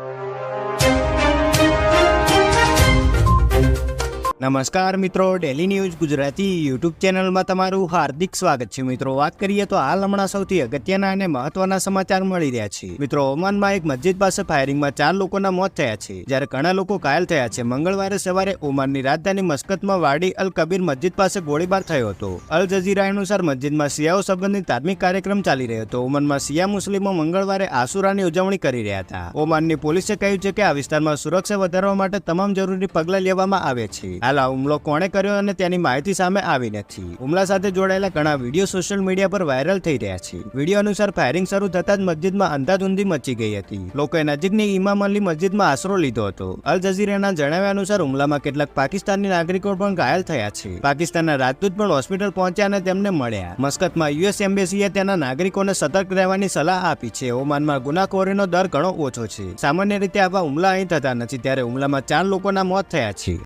you. નમસ્કાર મિત્રો daily news Gujarati YouTube ચેનલમાં તમારું હાર્દિક સ્વાગત છે. મિત્રો, વાત કરીએ તો હાલ હમણાં સૌથી અગત્યના અને મહત્વના સમાચાર મળી રહ્યા છે. મિત્રો, ઓમાનમાં એક મસ્જિદ પાસે ફાયરિંગમાં ચાર લોકોના મોત થયા છે. જ્યારે ઘણા લોકો ઘાયલ થયા છે. મંગળવારે સવારે ઓમાનની રાજધાની મસ્કતમાં વાડી અલ કબીર મસ્જિદ પાસે ગોળીબાર થયો હતો. અલ જઝીરા અનુસાર મસ્જિદમાં શિયાઓ સંબંધિત ધાર્મિક કાર્યક્રમ ચાલી રહ્યો હતો. ઓમાનમાં શિયા મુસ્લિમો મંગળવારે આસુરાની ઉજવણી કરી રહ્યા હતા. ઓમાનની પોલીસે કહ્યું છે કે આ વિસ્તારમાં સુરક્ષા વધારવા માટે તમામ જરૂરી પગલાં લેવામાં આવે છે. હાલ, આ હુમલો કોણે કર્યો અને તેની માહિતી સામે આવી નથી? હુમલા સાથે જોડાયેલા ઘણા વીડિયો સોશિયલ મીડિયા પર વાયરલ થઈ રહ્યા છે. વીડિયો અનુસાર ફાયરિંગ શરૂ થતાં જ મસ્જિદમાં અંધાધૂંધી મચી ગઈ હતી. લોકોએ નજીકની ઇમામ અલી મસ્જિદમાં આશરો લીધો હતો. અલ જઝીરાના જણાવ્યા અનુસાર હુમલામાં કેટલાક પાકિસ્તાની નાગરિકો પણ ઘાયલ થયા છે. પાકિસ્તાનના રાજદૂત પણ હોસ્પિટલ પહોંચ્યા અને તેમને મળ્યા. મસ્કતમાં યુએસ એમ્બેસીએ તેના નાગરિકોને સતર્ક રહેવાની સલાહ આપી છે. ઓમાનમાં ગુનાખોરીનો દર ઘણો ઓછો છે. સામાન્ય રીતે આવા હુમલા અહીં થતા નથી. ત્યારે હુમલામાં ચાર લોકોના મોત થયા છે.